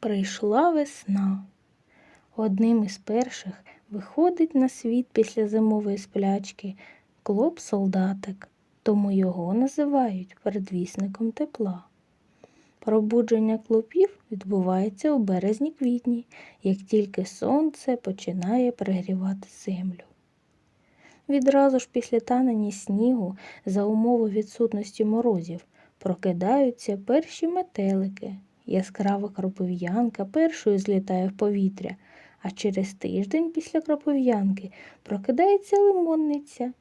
Прийшла весна. Одним із перших виходить на світ після зимової сплячки клоп солдатик, тому його називають передвісником тепла. Пробудження клопів відбувається у березні-квітні, як тільки сонце починає перегрівати землю. Відразу ж після танення снігу за умови відсутності морозів прокидаються перші метелики. Яскрава кропив'янка першою злітає в повітря, а через тиждень після кропив'янки прокидається лимонниця.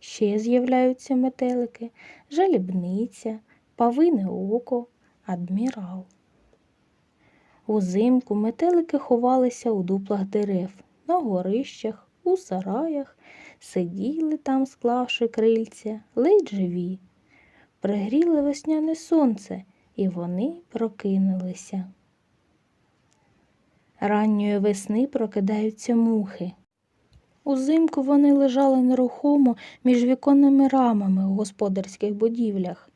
Ще з'являються метелики, жалібниця, павине око, адмірал. Узимку метелики ховалися у дуплах дерев, на горищах, у сараях, сиділи там, склавши крильця, ледь живі. Пригріло весняне сонце, і вони прокинулися. Ранньої весни прокидаються мухи. Узимку вони лежали нерухомо між віконними рамами у господарських будівлях.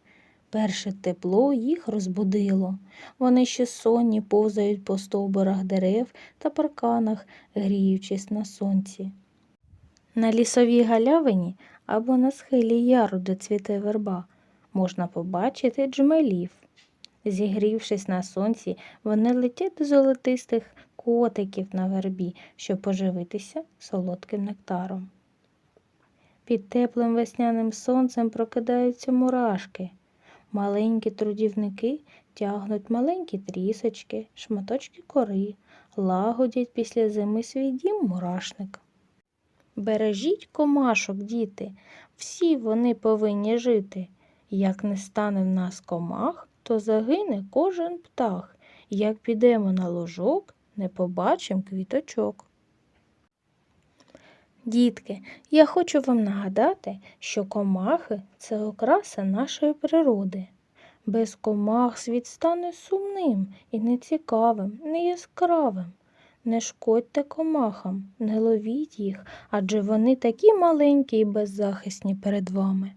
Перше тепло їх розбудило. Вони ще сонні повзають по стовбурах дерев та парканах, гріючись на сонці. На лісовій галявині або на схилі яру, де цвіте верба, можна побачити джмелів. Зігрівшись на сонці, вони летять до золотистих котиків на вербі, щоб поживитися солодким нектаром. Під теплим весняним сонцем прокидаються мурашки. Маленькі трудівники тягнуть маленькі трісочки, шматочки кори, лагодять після зими свій дім мурашник. Бережіть комашок, діти, всі вони повинні жити. Як не стане в нас комах, то загине кожен птах. Як підемо на ложок, не побачим квіточок. Дітки, я хочу вам нагадати, що комахи це окраса нашої природи. Без комах світ стане сумним і нецікавим, неяскравим. Не шкодьте комахам, не ловіть їх, адже вони такі маленькі і беззахисні перед вами.